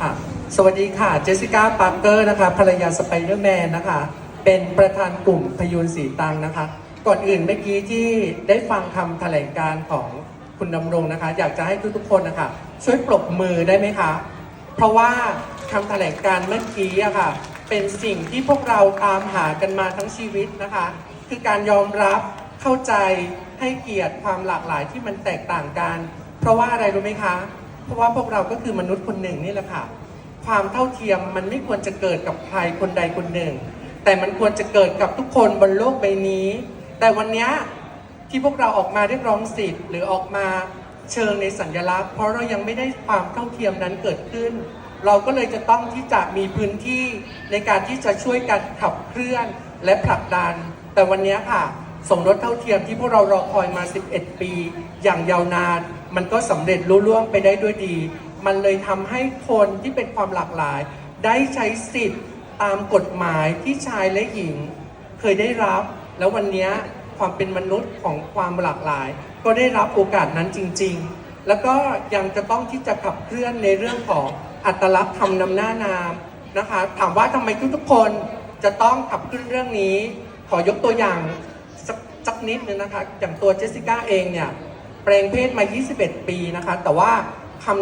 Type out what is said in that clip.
ค่ะ สวัสดีค่ะ เจสสิก้าปาร์เกอร์นะคะ ภรรยาสไปเดอร์แมนนะคะ เป็นประธานกลุ่มพยูนสีตังนะคะ ก่อนอื่นเมื่อกี้ที่ได้ฟังคำแถลงการของคุณดำรงนะคะ อยากจะให้ทุกๆคนนะคะ ช่วยปรบมือได้ไหมคะ เพราะว่าคำแถลงการเมื่อกี้อะค่ะ เป็นสิ่งที่พวกเราตามหากันมาทั้งชีวิตนะคะ คือการยอมรับเข้าใจให้เกียรติความหลากหลายที่มันแตกต่างกัน เพราะว่าอะไรรู้ไหมคะ เพราะว่าพวกเราก็คือมนุษย์คนหนึ่งนี่แหละค่ะ ความเท่าเทียมมันไม่ควรจะเกิดกับใครคนใดคนหนึ่ง แต่มันควรจะเกิดกับทุกคนบนโลกใบนี้ แต่วันนี้ที่พวกเราออกมาเรียกร้องสิทธิ์หรือออกมาเชิงในสัญลักษณ์ เพราะเรายังไม่ได้ความเท่าเทียมนั้นเกิดขึ้น เราก็เลยจะต้องที่จะมีพื้นที่ในการที่จะช่วยกันขับเคลื่อนและผลักดัน แต่วันนี้ค่ะ สมรสเท่าเทียมที่พวกเรารอคอยมา 11 ปี อย่างยาวนาน มันก็สำเร็จลุล่วงไปได้ด้วยดี มันเลยทำให้คนที่เป็นความหลากหลาย ได้ใช้สิทธิ์ตามกฎหมายที่ชายและหญิง เคยได้รับ แล้ววันนี้ความเป็นมนุษย์ของความหลากหลาย ก็ได้รับโอกาสนั้นจริง ๆ แล้วก็ยังจะต้องที่จะขับเคลื่อนในเรื่องของอัตลักษณ์คำนำหน้านามนะคะ ถามว่าทำไมทุกๆคนจะต้องขับเคลื่อนเรื่องนี้ ขอยกตัวอย่าง สักนิดนึงนะคะ อย่างตัวเจสสิก้าเองเนี่ยแปลงเพศมา 21 ปีนะคะ แต่ว่า